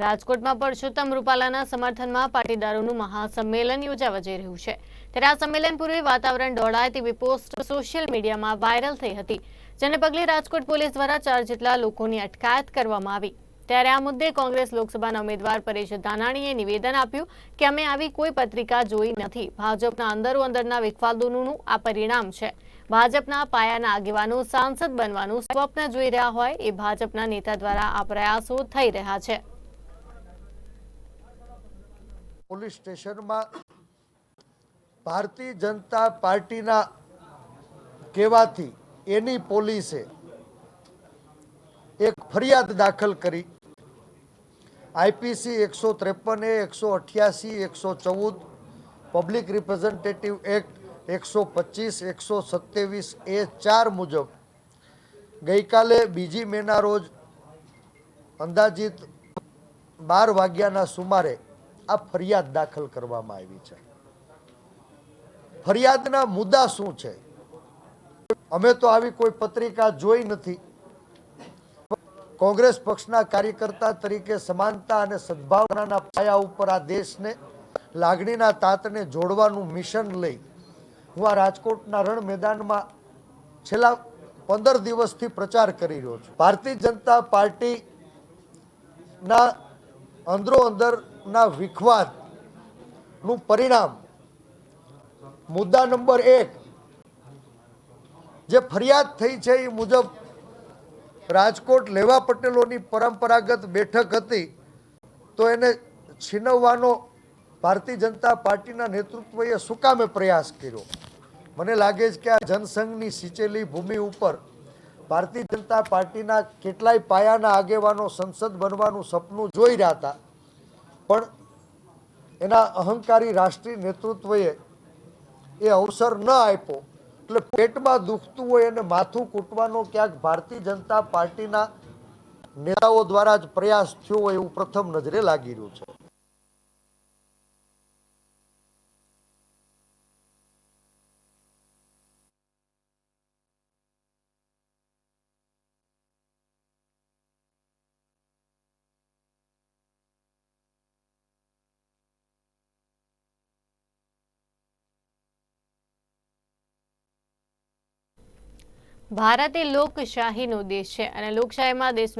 રાજકોટમાં પરસોત્તમ રૂપાલાના સમર્થનમાં પાટીદારોનું મહાસંમેલન યોજાવા જઈ રહ્યું છે. ત્યારે આ સંમેલન પૂર્વે વાતાવરણ દોડાય તેવી પોસ્ટ સોશિયલ મીડિયામાં વાયરલ થઈ હતી, જેને પગલે રાજકોટ પોલીસ દ્વારા ચાર જેટલા લોકોની અટકાયત કરવામાં આવી. ત્યારે આ મુદ્દે કોંગ્રેસ લોકસભાના ઉમેદવાર પરેશ ધાનાણીએ નિવેદન આપ્યું કે અમે આવી કોઈ પત્રિકા જોઈ નથી. ભાજપના અંદરો અંદરના વિખવાદોનું આ પરિણામ છે. ભાજપના પાયાના આગેવાનો સાંસદ બનવાનું સ્વપ્ન જોઈ રહ્યા હોય એ ભાજપના નેતા દ્વારા આ પ્રયાસો થઈ રહ્યા છે. પોલીસ સ્ટેશનમાં ભારતીય જનતા પાર્ટીના કહેવાથી એની પોલીસે એક ફરિયાદ દાખલ કરી. આઈપીસી એકસો ત્રેપન એ, એકસો અઠ્યાસી, એકસો ચૌદ, પબ્લિક રિપ્રેઝન્ટેટિવ એક્ટ એકસો પચીસ, એકસો સત્યાવીસ એ ચાર મુજબ ગઈકાલે બીજી મેના રોજ અંદાજિત બાર વાગ્યાના સુમારે આ ફરિયાદ દાખલ કરવામાં આવી છે. ફરિયાદના મુદ્દા શું છે? અમે તો આવી કોઈ પત્રિકા જોઈ નથી. કોંગ્રેસ પક્ષના કાર્યકર્તા તરીકે સમાનતા અને સદભાવનાના પાયા ઉપર આ દેશને લાગણીના તાતને જોડવાનું મિશન લઈ હું આ રાજકોટના રણ મેદાનમાં છેલ્લા પંદર દિવસથી પ્રચાર કરી રહ્યો છું. ભારતીય જનતા પાર્ટીના અંદરો અંદરના વિખવાદનું પરિણામ. મુદ્દા નંબર એક, જે ફરિયાદ થઈ છે એ મુજબ રાજકોટ લેવા પટેલોની પરંપરાગત બેઠક હતી, તો એને છીનવવાનો ભારતીય જનતા પાર્ટીના નેતૃત્વએ શું કામે પ્રયાસ કર્યો? મને લાગે છે કે આ જનસંઘની સિંચેલી ભૂમિ ઉપર ભારતીય જનતા પાર્ટીના કેટલાય પાયાના આગેવાનો સંસદ બનવાનું સપનું જોઈ રહ્યા હતા. પણ એના અહંકારી રાષ્ટ્રીય નેતૃત્વએ એ અવસર ન આપ્યો. એટલે પેટમાં દુખતું હોય અને માથું કૂટવાનો ક્યાંક ભારતીય જનતા પાર્ટીના નેતાઓ દ્વારા જ પ્રયાસ થયો હોય એવું પ્રથમ નજરે લાગી રહ્યું છે. ભારત એ લોકશાહીનો દેશ છે અને લોકશાહીમાં દેશનું